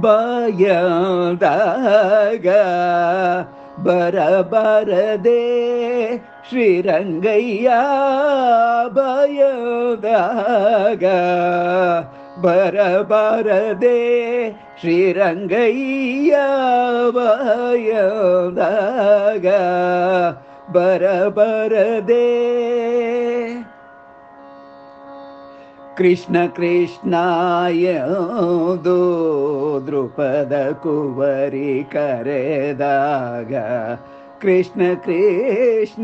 பயந்தாக பரபரதே ஸ்ரீரங்கையா பயந்தாக பரபரதே ஸ்ரீரங்கையா பயந்தாக பரபரதே. कृष्ण कृष्णाय दो ದೃಪದ ಕುವರಿ ಕರೆದಾಗ ಕೃಷ್ಣ ಕೃಷ್ಣಾಯದು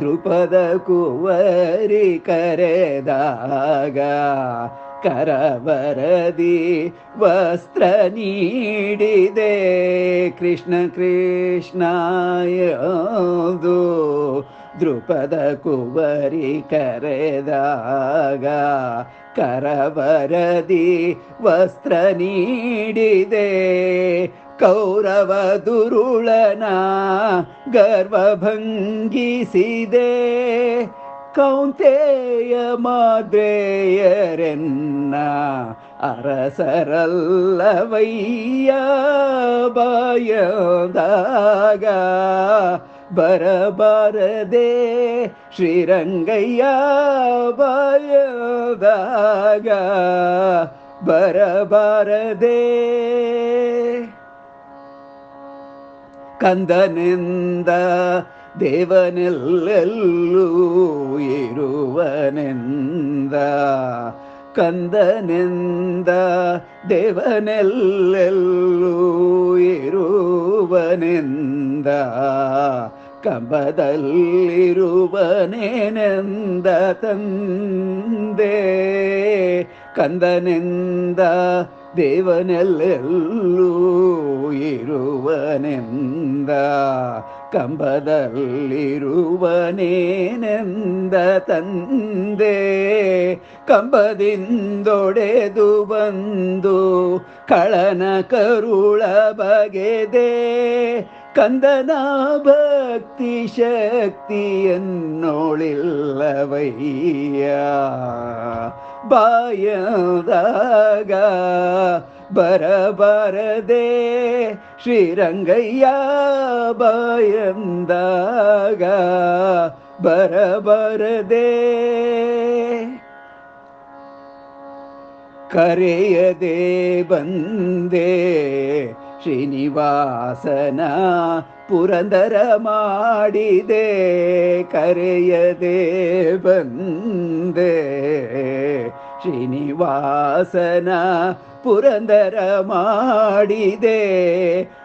ದೃಪದ ಕುವರಿ ಕರೆದಾಗ ಕರವರದಿ ವಸ್ತ್ರ ನೀಡಿದೆ ಕೃಷ್ಣ ಕೃಷ್ಣಾಯದು ದೃಪದ ಕುವರಿ ಕರೆದಾಗ ಕರವರದಿ ವಸ್ತ್ರ ನೀಡಿದೆ ಕೌರವ ದುರುಳನ ಗರ್ವಭಂಗಿಸಿದೆ ಕೌಂತೆಯ ಮಾದ್ರೆಯರೆನ್ನ ಅರಸರಲ್ಲವಯ್ಯ ಬಾಯದಾಗ ಬರಬಾರದೆ ಶ್ರೀರಂಗಯ್ಯ ಬಾಯದಾಗ ಬರಬಾರದೆ ಕಂದನೆಂದ ದೇವನೆಲ್ಲೆಲ್ಲೂ ಇರುವನೆಂದ ಕಂದನೆಂದ ದೇವನೆಲ್ಲೆಲ್ಲೂ ಇರುವನೆಂದ ಕಂಬದಲ್ಲಿರುವನೇನೆಂದ ತಂದೆ ಕಂದನೆಂದ ದೇವನೆಲ್ಲೆಲ್ಲೂ ಇರುವನೆಂದ ಕಂಬದಲ್ಲಿರುವನೇನೆಂದ ತಂದೆ ಕಂಬದಿಂದೊಡೆದು ಬಂದು ಕಳನ ಕರುಳ ಬಗೆದೆ கந்தனாபக்தி சக்தி என்னோளில்லவையா பாயதாக பரபரதே ஸ்ரீரங்கையா? பாயந்தாக பரபரதே. கரையதே வந்தே ಶ್ರೀನಿವಾಸನ ಪುರಂದರ ಮಾಡಿದೆ ಕರೆಯದೆ ಬಂದೆ ಶ್ರೀನಿವಾಸನ ಪುರಂದರ ಮಾಡಿದೆ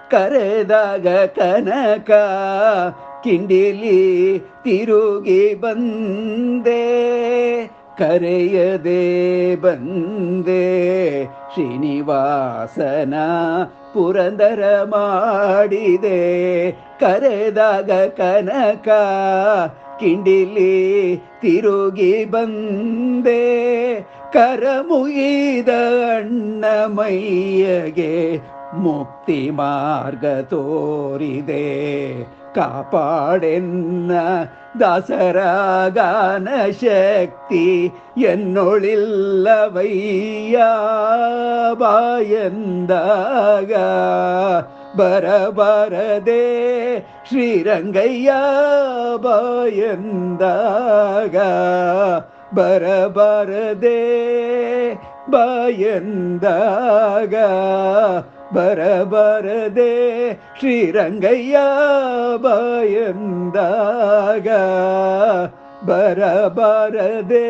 ಕರೆದಾಗ ಕನಕ ಕಿಂಡಿಲಿ ತಿರುಗಿ ಬಂದೆ ಕರೆಯದೆ ಬಂದೆ ಶ್ರೀನಿವಾಸನ ಪುರಂದರ ಮಾಡಿದೆ. ಕರೆದಾಗ ಕನಕ ಕಿಂಡಿಲಿ ತಿರುಗಿ ಬಂದೆ. ಕರ ಮುಗಿದ ಅಣ್ಣಮಯ್ಯಗೆ முக்தி மார்கதோரிதே. காப்பாடென்ன தசராகான சக்தி என்னொழில்லவையாபாயந்தாக பரபரதே ஸ்ரீரங்கையா? பாயந்தாக பரபரதே பயந்தாக பரபரதே ஸ்ரீரங்கையா பயந்தாக. பரபரதே